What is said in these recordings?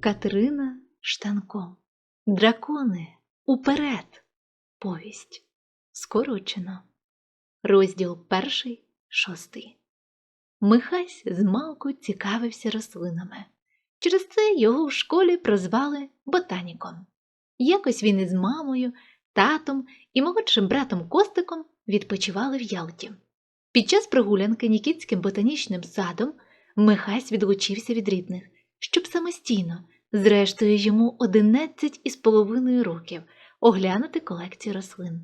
Катерина Штанко. Дракони уперед. Повість. Скорочено. Розділ перший, шостий. Михась змалку цікавився рослинами. Через це його в школі прозвали ботаніком. Якось він із мамою, татом і молодшим братом Костиком відпочивали в Ялті. Під час прогулянки Нікітським ботанічним садом Михась відлучився від рідних, щоб самостійно, зрештою йому одинадцять із половиною років, оглянути колекцію рослин.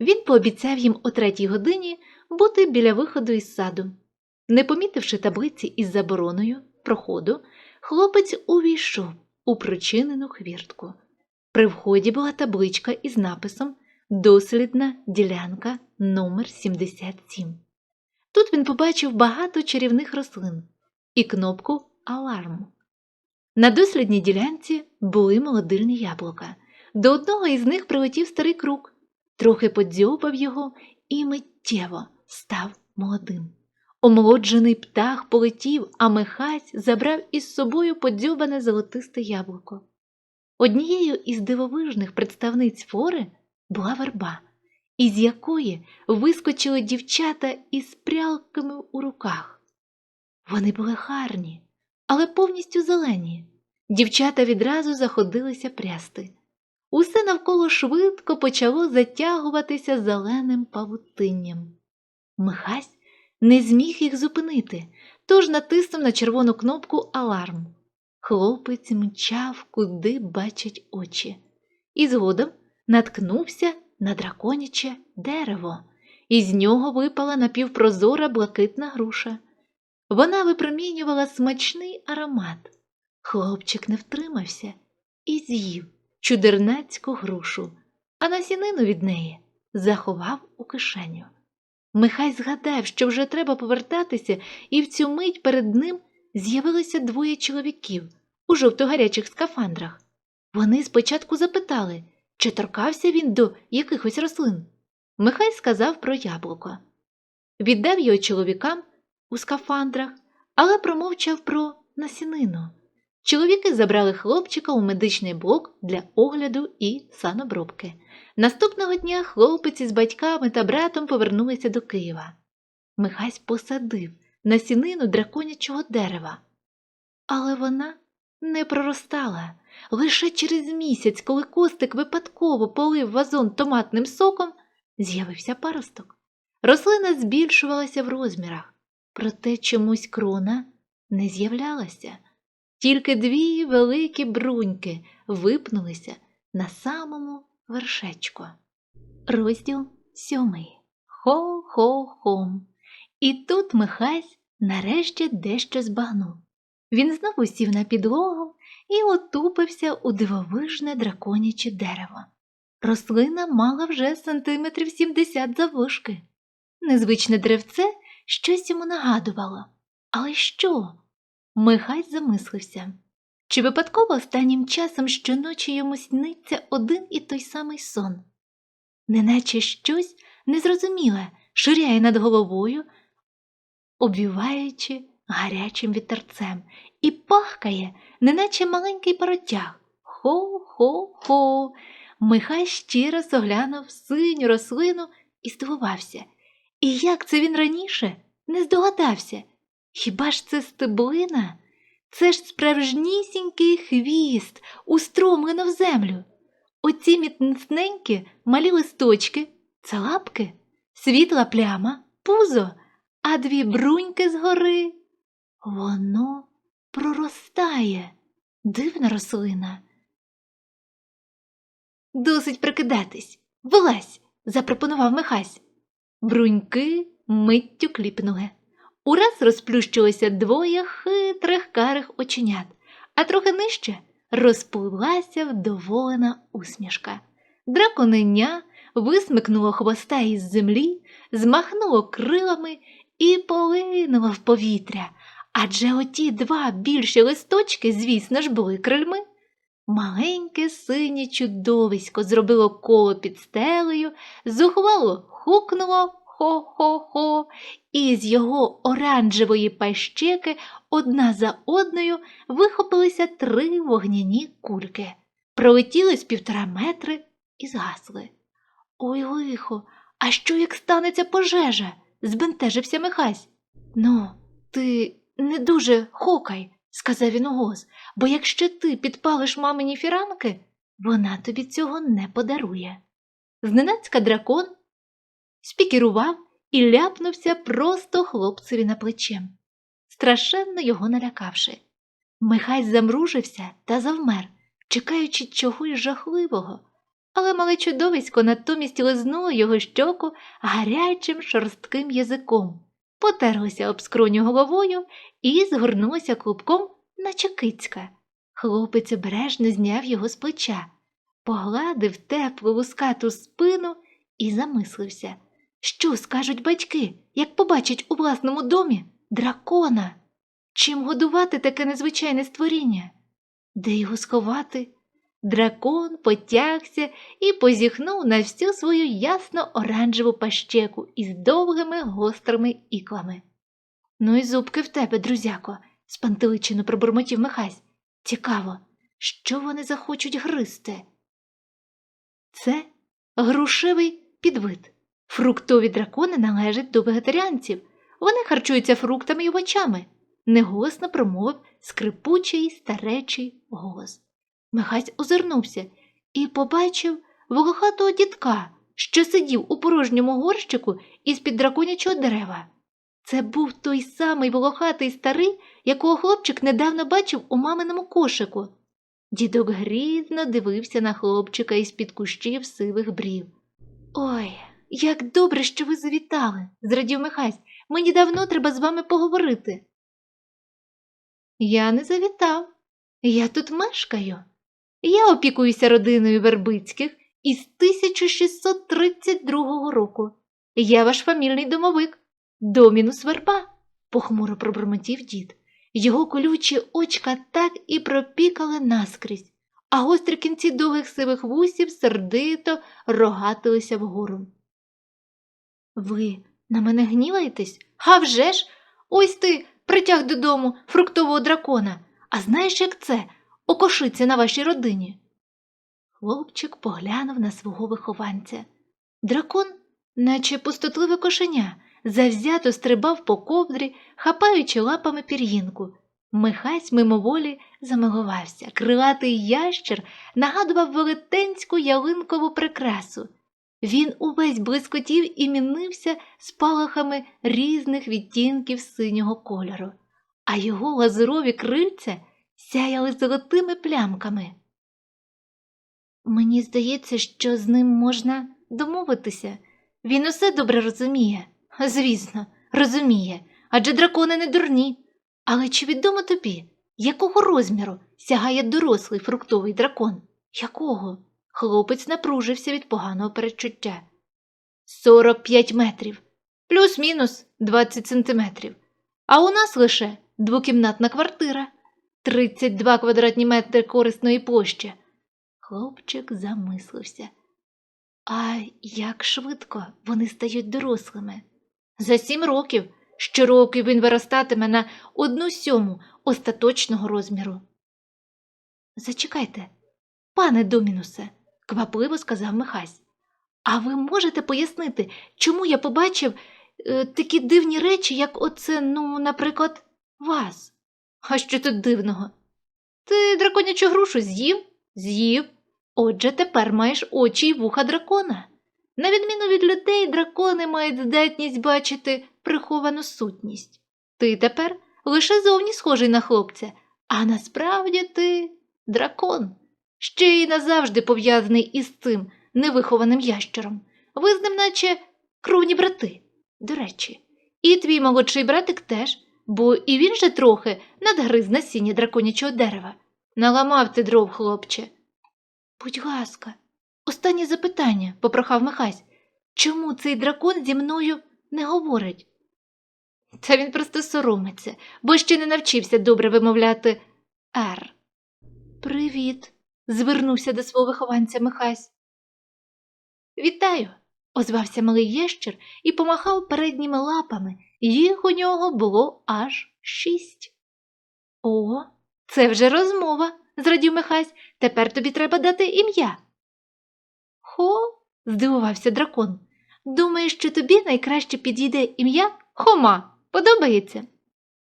Він пообіцяв їм о третій годині бути біля виходу із саду. Не помітивши таблиці із забороною проходу, хлопець увійшов у прочинену хвіртку. При вході була табличка із написом Дослідна ділянка номер 77 Тут він побачив багато чарівних рослин і кнопку Аларм. На дослідній ділянці були молодильні яблука. До одного із них прилетів старий круг, трохи подзьобав його і миттєво став молодим. Омолоджений птах полетів, а Михась забрав із собою подзьобане золотисте яблуко. Однією із дивовижних представниць фори була верба, із якої вискочили дівчата із прялками у руках. Вони були гарні, але повністю зелені. Дівчата відразу заходилися прясти. Усе навколо швидко почало затягуватися зеленим павутинням. Михась не зміг їх зупинити, тож натиснув на червону кнопку Аларм. Хлопець мчав, куди бачать очі, і згодом наткнувся на драконяче дерево, і з нього випала напівпрозора блакитна груша. Вона випромінювала смачний аромат. Хлопчик не втримався і з'їв чудернацьку грушу, а насінину від неї заховав у кишеню. Михай згадав, що вже треба повертатися, і в цю мить перед ним з'явилося двоє чоловіків у жовто-гарячих скафандрах. Вони спочатку запитали, чи торкався він до якихось рослин. Михай сказав про яблуко. Віддав його чоловікам у скафандрах, але промовчав про насінину. Чоловіки забрали хлопчика у медичний блок для огляду і санобробки. Наступного дня хлопець із батьками та братом повернулися до Києва. Михась посадив насінину драконячого дерева. Але вона не проростала. Лише через місяць, коли костик випадково полив вазон томатним соком, з'явився паросток. Рослина збільшувалася в розмірах, проте чомусь крона не з'являлася. Тільки дві великі бруньки випнулися на самому вершечку. Розділ сьомий. Хо-хо-хом. І тут Михась нарешті дещо збагнув. Він знову сів на підлогу і отупився у дивовижне драконяче дерево. Рослина мала вже сантиметрів сімдесят заввишки. Незвичне деревце щось йому нагадувало. Але що? Михась замислився. Чи випадково останнім часом щоночі йому сниться один і той самий сон? Неначе щось незрозуміле ширяє над головою, обвіваючи гарячим вітерцем, і пахкає, неначе маленький паротяг. Хо-хо-хо. Михай ще раз оглянув синю рослину і здивувався. І як це він раніше не здогадався? Хіба ж це стеблина? Це ж справжнісінький хвіст, устромлено в землю. Оці міцненькі малі листочки, це лапки, світла пляма, пузо, а дві бруньки згори. Воно проростає, дивна рослина. Досить прикидатись. Вилазь, запропонував Михась. Бруньки миттю кліпнули. Ураз розплющилося двоє хитрих карих оченят, а трохи нижче розпливлася вдоволена усмішка. Драконеня висмикнуло хвоста із землі, змахнуло крилами і полинуло в повітря, адже оті два більші листочки, звісно ж, були крильми. Маленьке синє чудовисько зробило коло під стелею, зухвало хукнуло хо-хо-хо, і з його оранжевої пащеки одна за одною вихопилися три вогняні кульки, пролетіли з півтора метри і згасли. Ой, лихо, а що як станеться пожежа? збентежився Михась. Ну, ти не дуже хокай, сказав він уголос, бо якщо ти підпалиш мамині фіранки, вона тобі цього не подарує. Зненацька дракон спікерував і ляпнувся просто хлопцеві на плече, страшенно його налякавши. Михась замружився та завмер, чекаючи чогось жахливого, але мале чудовисько натомість лизнуло його щоку гарячим шорстким язиком, потерлося об скроню головою і згорнулося клубком, наче кицька. Хлопець обережно зняв його з плеча, погладив теплу лускату спину і замислився. Що скажуть батьки, як побачать у власному домі дракона? Чим годувати таке незвичайне створіння? Де його сховати? Дракон потягся і позіхнув на всю свою ясно оранжеву пащеку із довгими гострими іклами. Ну і зубки в тебе, друзяко, спантеличено пробурмотів Михась. Цікаво, що вони захочуть гризти? Це грушевий підвид. Фруктові дракони належать до вегетаріанців. Вони харчуються фруктами й овочами, негосно промовив скрипучий старечий голос. Михась озирнувся і побачив волохатого дідка, що сидів у порожньому горщику із під драконячого дерева. Це був той самий волохатий старий, якого хлопчик недавно бачив у маминому кошику. Дідок грізно дивився на хлопчика із під кущів сивих брів. Ой, як добре, що ви завітали, зрадів Михась. Мені давно треба з вами поговорити. Я не завітав. Я тут мешкаю. Я опікуюся родиною Вербицьких із 1632 року. Я ваш фамільний домовик, домінус верба, похмуро пробормотів дід. Його колючі очка так і пропікали наскрізь, а гострі кінці довгих сивих вусів сердито рогатилися вгору. Ви на мене гніваєтесь? А вже ж! Ось ти притяг додому фруктового дракона. А знаєш, як це окошиться на вашій родині? Хлопчик поглянув на свого вихованця. Дракон, наче пустотливе кошеня, завзято стрибав по ковдрі, хапаючи лапами пір'їнку. Михась мимоволі замилувався. Крилатий ящер нагадував велетенську ялинкову прикрасу. Він увесь блискотів і мінився спалахами різних відтінків синього кольору, а його лазурові крильця сяяли золотими плямками. Мені здається, що з ним можна домовитися. Він усе добре розуміє. Звісно, розуміє, адже дракони не дурні. Але чи відомо тобі, якого розміру сягає дорослий фруктовий дракон? Якого? Хлопець напружився від поганого. Сорок п'ять метрів, плюс-мінус двадцять сантиметрів. А у нас лише двокімнатна квартира, тридцять два квадратні метри корисної площі. Хлопчик замислився. А як швидко вони стають дорослими? За сім років щороку він виростатиме на одну сьому остаточного розміру. Зачекайте, пане Домінусе, квапливо сказав Михась. А ви можете пояснити, чому я побачив е, такі дивні речі, як оце, ну, наприклад, вас? А що тут дивного? Ти драконячу грушу з'їв? З'їв. Отже, тепер маєш очі й вуха дракона. На відміну від людей, дракони мають здатність бачити приховану сутність. Ти тепер лише зовні схожий на хлопця, а насправді ти дракон, ще й назавжди пов'язаний із цим невихованим ящером. Ви з ним наче кровні брати. До речі, і твій молодший братик теж, бо і він же трохи надгриз насіння драконячого дерева. Наламав ти дров, хлопче. Будь ласка, останнє запитання, попрохав Михась. Чому цей дракон зі мною не говорить? Та він просто соромиться, бо ще не навчився добре вимовляти «р». Привіт, звернувся до свого вихованця Михась. Вітаю, озвався малий ящер і помахав передніми лапами. Їх у нього було аж шість. О, це вже розмова, зрадів Михась. Тепер тобі треба дати ім'я. Хо, здивувався дракон. Думаєш, що тобі найкраще підійде ім'я Хома. Подобається?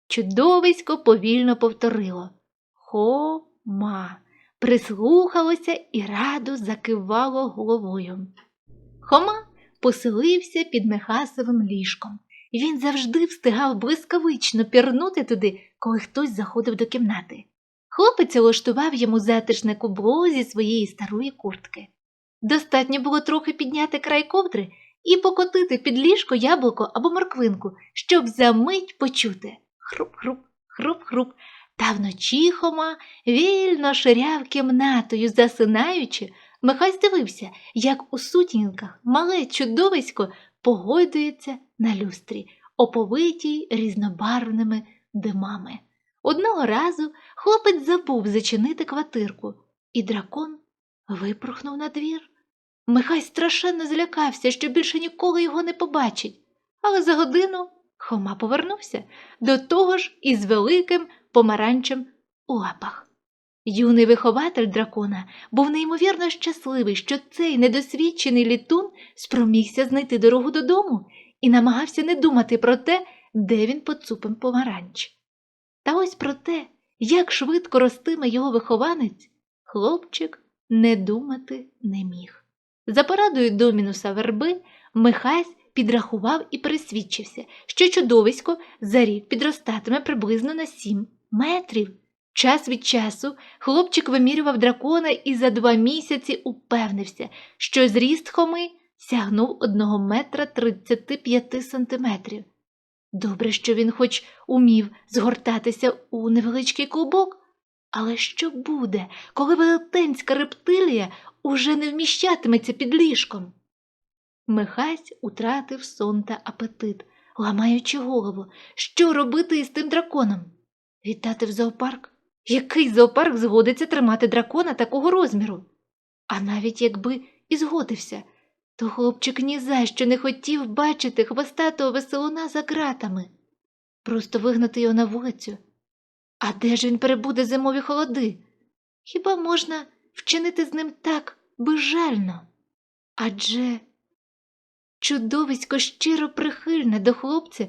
Чудовисько повільно повторило Хома. Прислухалося і радо закивало головою. Хома поселився під Михасовим ліжком. Він завжди встигав блискавично пірнути туди, коли хтось заходив до кімнати. Хлопець улаштував йому затишне кубло зі своєї старої куртки. Достатньо було трохи підняти край ковдри і покотити під ліжко яблуко або морквинку, щоб за мить почути хруп-хруп, хруп-хруп. Та вночі Хома вільно ширяв кімнатою, засинаючи, Михась дивився, як у сутінках мале чудовисько погойдується на люстрі, оповитій різнобарвними димами. Одного разу хлопець забув зачинити квартирку, і дракон випорхнув на двір. Михай страшенно злякався, що більше ніколи його не побачить, але за годину Хома повернувся до того ж із великим помаранчем у лапах. Юний вихователь дракона був неймовірно щасливий, що цей недосвідчений літун спромігся знайти дорогу додому і намагався не думати про те, де він поцупив помаранч. Та ось про те, як швидко ростиме його вихованець, хлопчик не думати не міг. За порадою домінуса верби Михась підрахував і пересвідчився, що чудовисько за рік підростатиме приблизно на сім метрів. Час від часу хлопчик вимірював дракона і за два місяці упевнився, що зріст хоми сягнув одного метра 35 сантиметрів. Добре, що він хоч умів згортатися у невеличкий клубок, але що буде, коли велетенська рептилія уже не вміщатиметься під ліжком? Михась утратив сон та апетит, ламаючи голову, що робити із тим драконом? Віддати в зоопарк? Який зоопарк згодиться тримати дракона такого розміру? А навіть якби і згодився, то хлопчик ні за що не хотів бачити хвостатого веселуна за ґратами, просто вигнати його на вулицю. А де ж він перебуде зимові холоди? Хіба можна вчинити з ним так безжально? Адже чудовисько щиро прихильне до хлопця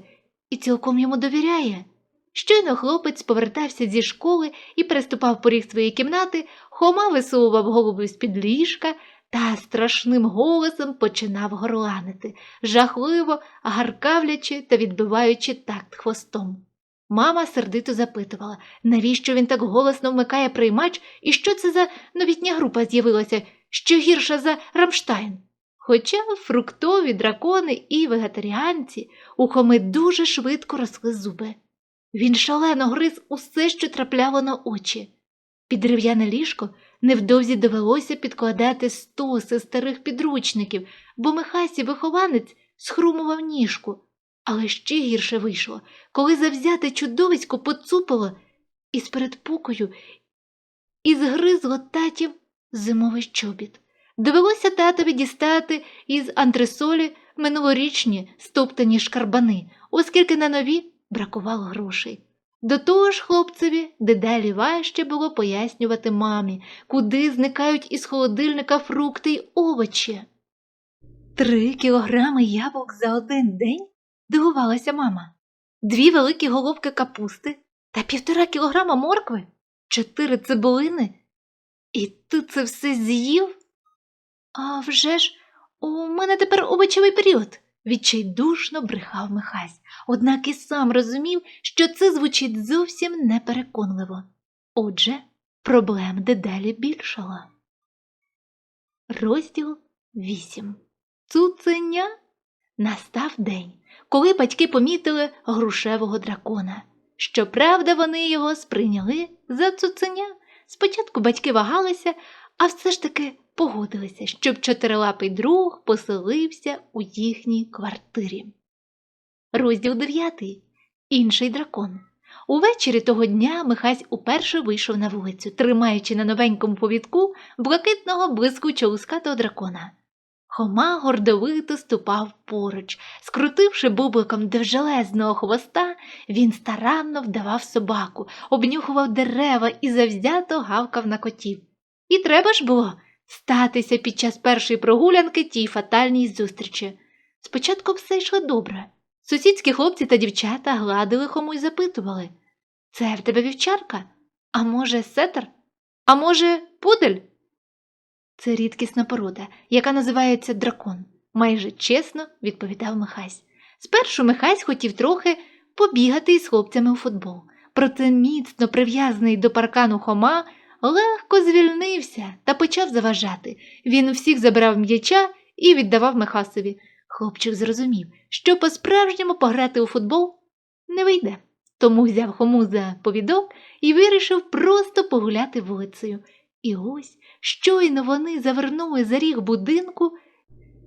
і цілком йому довіряє. Щойно хлопець повертався зі школи і переступав поріг своєї кімнати, Хома висовував голову з-під ліжка та страшним голосом починав горланити, жахливо гаркавлячи та відбиваючи такт хвостом. Мама сердито запитувала, навіщо він так голосно вмикає приймач і що це за новітня група з'явилася, що гірша за Рамштайн. Хоча фруктові дракони і вегетаріанці у Хоми дуже швидко росли зуби. Він шалено гриз усе, що трапляло на очі. Під дерев'яне ліжко невдовзі довелося підкладати стоси старих підручників, бо Михасі вихованець схрумував ніжку. Але ще гірше вийшло, коли завзяте чудовисько поцупило із передпокою і згризло татів зимовий чобіт. Довелося татові дістати із антресолі минулорічні стоптані шкарбани, оскільки на нові бракувало грошей. До того ж, хлопцеві дедалі важче було пояснювати мамі, куди зникають із холодильника фрукти й овочі. Три кілограми яблук за один день? дивувалася мама. Дві великі головки капусти та півтора кілограма моркви, чотири цибулини. І ти це все з'їв? А вже ж, у мене тепер овочевий період, відчайдушно брехав Михась, однак і сам розумів, що це звучить зовсім непереконливо. Отже, проблем дедалі більшало. Розділ 8. Цуценя настав день, коли батьки помітили грушевого дракона. Щоправда, вони його сприйняли за цуценя. Спочатку батьки вагалися, а все ж таки погодилися, щоб чотирилапий друг поселився у їхній квартирі. Розділ дев'ятий. Інший дракон. Увечері того дня Михась уперше вийшов на вулицю, тримаючи на новенькому повідку блакитного блискучого лускатого дракона. Хома гордовито ступав поруч. Скрутивши бубликом довжелезного хвоста, він старанно вдавав собаку, обнюхував дерева і завзято гавкав на котів. І треба ж було статися під час першої прогулянки тій фатальній зустрічі. Спочатку все йшло добре. Сусідські хлопці та дівчата гладили хому й запитували Це в тебе вівчарка? А може, сетер? А може, пудель? Це рідкісна порода, яка називається дракон, майже чесно відповідав Михась. Спершу Михась хотів трохи побігати із хлопцями у футбол, проте міцно прив'язаний до паркану Хома легко звільнився та почав заважати. Він всіх забирав м'яча і віддавав Михасові. Хлопчик зрозумів, що по-справжньому пограти у футбол не вийде, тому взяв хому за повідок і вирішив просто погуляти вулицею. І ось щойно вони завернули за ріг будинку,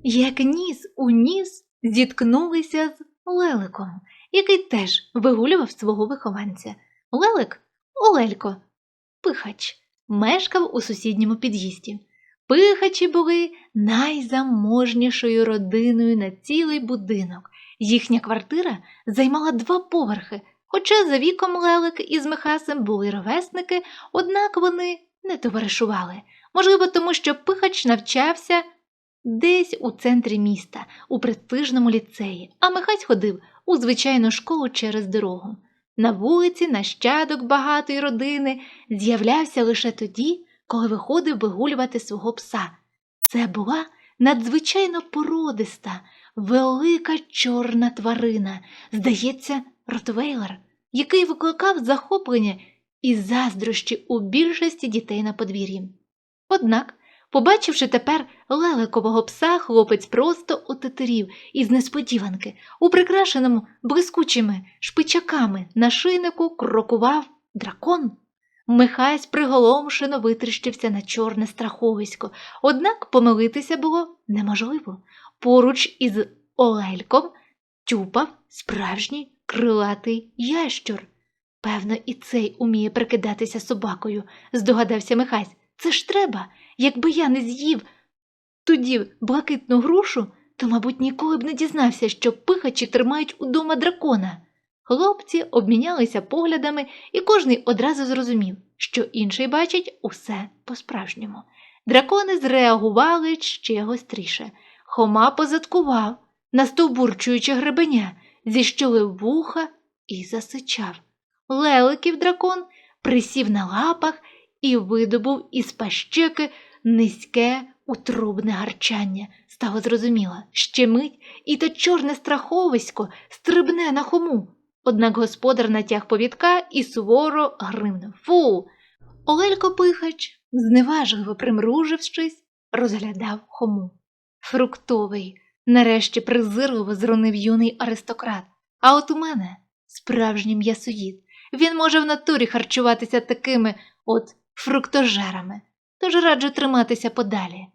як ніс у ніс зіткнулися з Леликом, який теж вигулював свого вихованця. Лелик Олелько, пихач, мешкав у сусідньому під'їзді. Пихачі були найзаможнішою родиною на цілий будинок. Їхня квартира займала два поверхи, хоча за віком Лелик із Михасем були ровесники, однак вони не товаришували. Можливо, тому що пихач навчався десь у центрі міста, у престижному ліцеї, а Михась ходив у звичайну школу через дорогу. На вулиці нащадок багатої родини з'являвся лише тоді, коли виходив вигулювати свого пса. Це була надзвичайно породиста, велика чорна тварина, здається, ротвейлер, який викликав захоплення і заздрощі у більшості дітей на подвір'ї. Однак, побачивши тепер леликового пса, хлопець просто отетерів із несподіванки, у прикрашеному блискучими шпичаками на шийнику крокував дракон. Михась приголомшено витріщився на чорне страховисько, однак помилитися було неможливо. Поруч із Олельком тюпав справжній крилатий ящур. Певно, і цей уміє прикидатися собакою, здогадався Михась. Це ж треба, якби я не з'їв тоді блакитну грушу, то, мабуть, ніколи б не дізнався, що пихачі тримають удома дракона. Хлопці обмінялися поглядами, і кожний одразу зрозумів, що інший бачить усе по-справжньому. Дракони зреагували ще гостріше. Хома позадкував, настовбурчуючи гребеня, зіщолив вуха і засичав. Леликів дракон присів на лапах і видобув із пащеки низьке утробне гарчання. Стало зрозуміло, ще мить, і те чорне страховисько стрибне на хому. Однак господар натяг повідка і суворо гримнув. Фу. Олелько Пихач, зневажливо примружившись, розглядав хому. Фруктовий, нарешті презирливо зронив юний аристократ. А от у мене справжній м'ясоїд. Він може в натурі харчуватися такими от фруктожерами, тож раджу триматися подалі.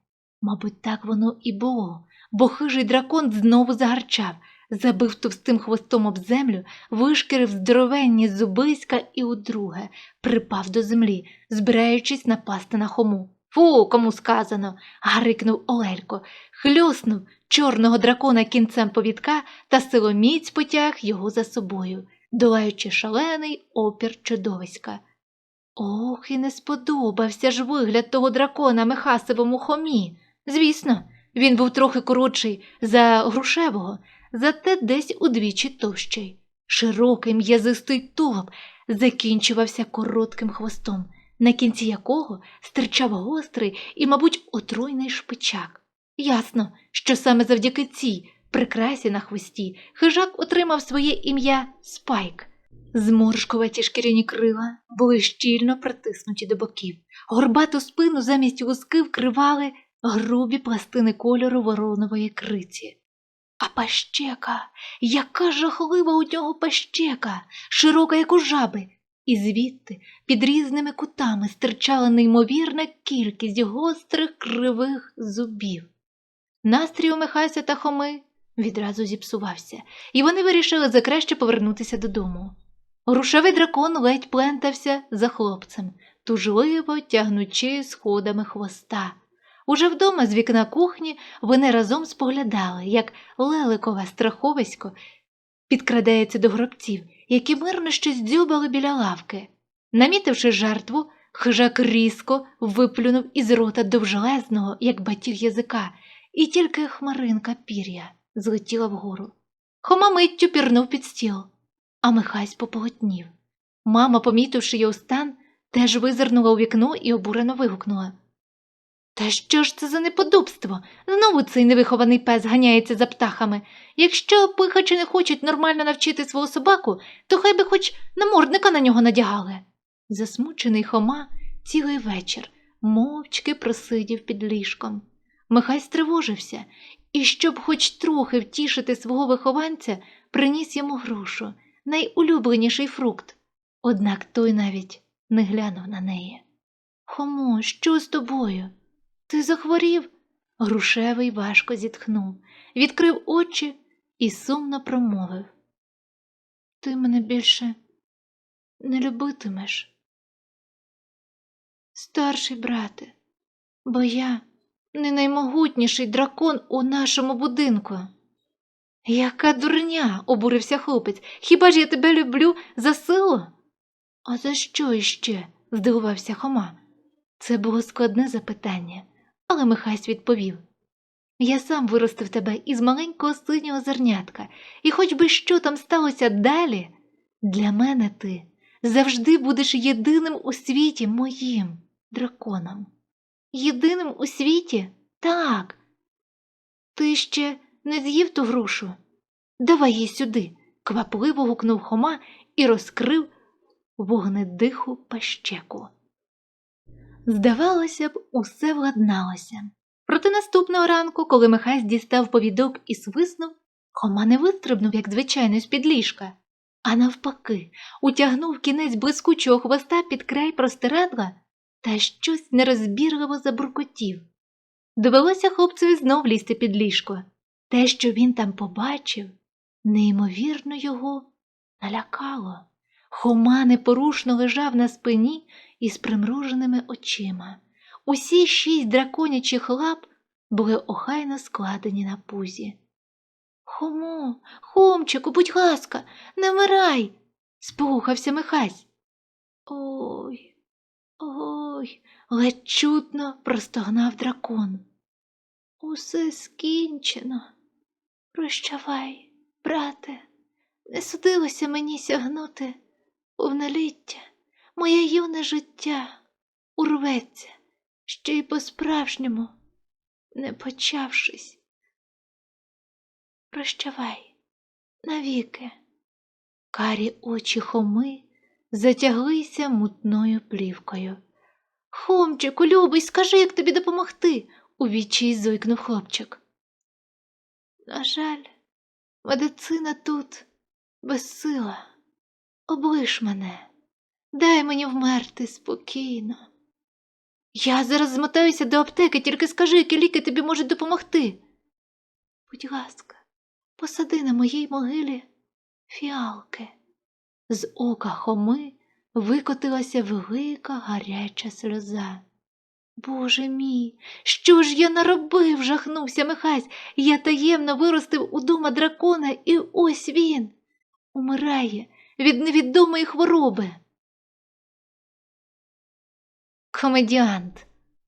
Мабуть, так воно і було, бо хижий дракон знову загарчав, забив товстим хвостом об землю, вишкірив здоровенні зубиська і удруге припав до землі, збираючись напасти на хому. Фу, кому сказано, гарикнув Олелько, хльоснув чорного дракона кінцем повідка та силоміць потяг його за собою, долаючи шалений опір чудовиська. Ох, і не сподобався ж вигляд того дракона Михасовому хомі. Звісно, він був трохи коротший за грушевого, зате десь удвічі товщий. Широкий м'язистий тулуб закінчувався коротким хвостом, на кінці якого стирчав гострий і, мабуть, отруйний шпичак. Ясно, що саме завдяки цій прикрасі на хвості хижак отримав своє ім'я Спайк. Зморшкуваті шкіряні крила були щільно притиснуті до боків, горбату спину замість вузки вкривали грубі пластини кольору воронової криці. А пащека, яка жахлива у нього пащека, широка, як у жаби, і звідти під різними кутами стирчала неймовірна кількість гострих кривих зубів. Настрій у Михася та Хоми відразу зіпсувався, і вони вирішили закраще повернутися додому. Рушавий дракон ледь плентався за хлопцем, тужливо тягнучи сходами хвоста. Уже вдома з вікна кухні вони разом споглядали, як леликове страховисько підкрадається до гробців, які мирно щось дзюбали біля лавки. Намітивши жертву, хижак різко виплюнув із рота довжелезного, як батіг язика, і тільки хмаринка пір'я злетіла вгору. Хома миттю пірнув під стіл, а Михась пополотнів. Мама, помітивши його стан, теж визирнула у вікно і обурено вигукнула. Та що ж це за неподобство? Знову цей невихований пес ганяється за птахами. Якщо пихачі не хочуть нормально навчити свого собаку, то хай би хоч намордника на нього надягали. Засмучений Хома цілий вечір мовчки просидів під ліжком. Михай стривожився і, щоб хоч трохи втішити свого вихованця, приніс йому грушу, найулюбленіший фрукт. Однак той навіть не глянув на неї. Хомо, що з тобою? Ти захворів? Грушевий важко зітхнув, відкрив очі і сумно промовив. Ти мене більше не любитимеш. Старший брате, бо я не наймогутніший дракон у нашому будинку. Яка дурня, обурився хлопець. Хіба ж я тебе люблю за силу? А за що іще? здивувався Хома. Це було складне запитання, але Михась відповів. Я сам виростив тебе із маленького синього зернятка, і хоч би що там сталося далі, для мене ти завжди будеш єдиним у світі моїм драконом. Єдиним у світі? Так. Ти ще не з'їв ту грушу? Давай її сюди, квапливо гукнув Хома і розкрив вогнедиху пащеку. Здавалося б, усе владналося. Проте наступного ранку, коли Михась дістав повідок і свиснув, Хома не вистрибнув, як звичайно, з-під ліжка, а навпаки, утягнув кінець блискучого хвоста під край простирадла та щось нерозбірливо забуркотів. Довелося хлопцеві знов лізти під ліжко. Те, що він там побачив, неймовірно його налякало. Хома непорушно лежав на спині із примруженими очима. Усі шість драконячих лап були охайно складені на пузі. Хомо, Хомчику, будь ласка, не вмирай, сполухався Михась. Ой, ой, ледь чутно простогнав дракон. Усе скінчено. Прощавай, брате, не судилося мені сягнути повноліття, моє юне життя урветься, ще й по-справжньому, не почавшись. Прощавай, навіки. Карі очі Хоми затяглися мутною плівкою. Хомчику, любий, скажи, як тобі допомогти, у відчай зойкнув хлопчик. На жаль, медицина тут безсила. Облиш мене, дай мені вмерти спокійно. Я зараз змотаюся до аптеки, тільки скажи, які ліки тобі можуть допомогти. Будь ласка, посади на моїй могилі фіалки. З ока Хоми викотилася велика гаряча сльоза. Боже мій, що ж я наробив? жахнувся Михась. Я таємно виростив удома дракона, і ось він умирає від невідомої хвороби. Комедіант,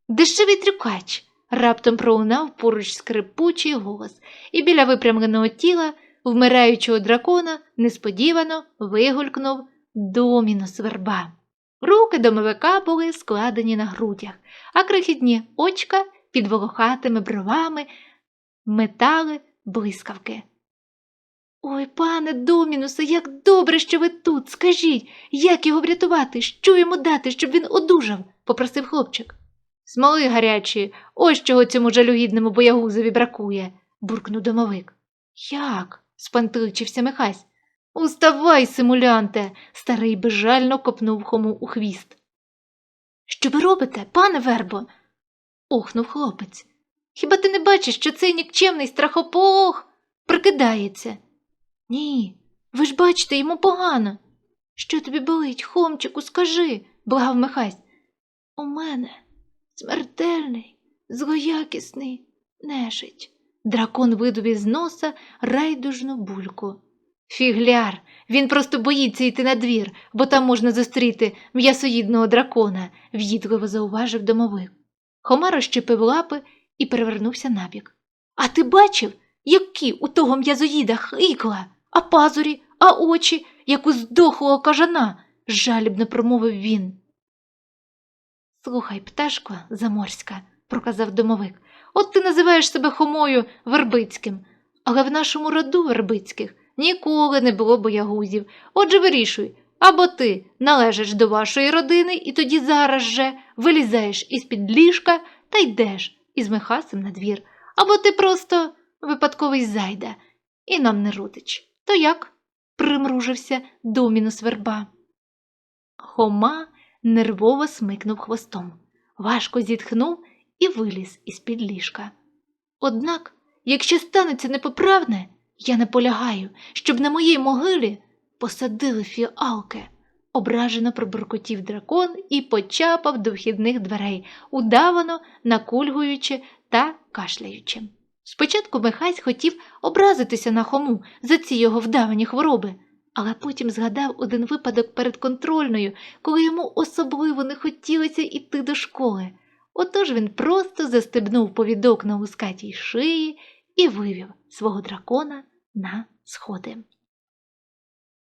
дешевий трюкач, раптом пролунав поруч скрипучий голос, і біля випрямленого тіла вмираючого дракона несподівано вигулькнув домінус верба. Руки домовика були складені на грудях, а крихітні очка під волохатими бровами метали блискавки. Ой, пане Домінусе, як добре, що ви тут. Скажіть, як його врятувати, що йому дати, щоб він одужав? попросив хлопчик. Смоли гарячі, ось чого цьому жалюгідному боягузові бракує, буркнув домовик. Як? спантиличився Михась. Уставай, симулянте, старий безжально копнув хому у хвіст. Що ви робите, пане вербо? охнув хлопець. Хіба ти не бачиш, що цей нікчемний страхополох прикидається? Ні, ви ж бачите, йому погано. Що тобі болить, хомчику, скажи, благав Михась. У мене смертельний злоякісний нежить. Дракон видав із носа райдужну бульку. Фігляр, він просто боїться йти на двір, бо там можна зустріти м'ясоїдного дракона, в'їдливо зауважив домовик. Хома розщепив лапи і перевернувся набік. А ти бачив, які у того м'язоїда ікла, а пазурі, а очі, як у здохлого кажана, жалібно промовив він. Слухай, пташко заморська, проказав домовик, от ти називаєш себе хомою Вербицьким, але в нашому роду Вербицьких ніколи не було боягузів. Отже, вирішуй, або ти належиш до вашої родини і тоді зараз же вилізаєш із-під ліжка та йдеш із Михасем на двір, або ти просто випадковий зайда і нам не родич. То як? примружився домінус верба. Хома нервово смикнув хвостом, важко зітхнув і виліз із-під ліжка. Однак, якщо станеться непоправне, я наполягаю, щоб на моїй могилі посадили фіалки. Ображено пробуркотів дракон і почапав до вхідних дверей, удавано накульгуючи та кашляючи. Спочатку Михась хотів образитися на хому за ці його вдавані хвороби, але потім згадав один випадок перед контрольною, коли йому особливо не хотілося йти до школи. Отож він просто застебнув повідок на лускатій шиї і вивів свого дракона на сходи.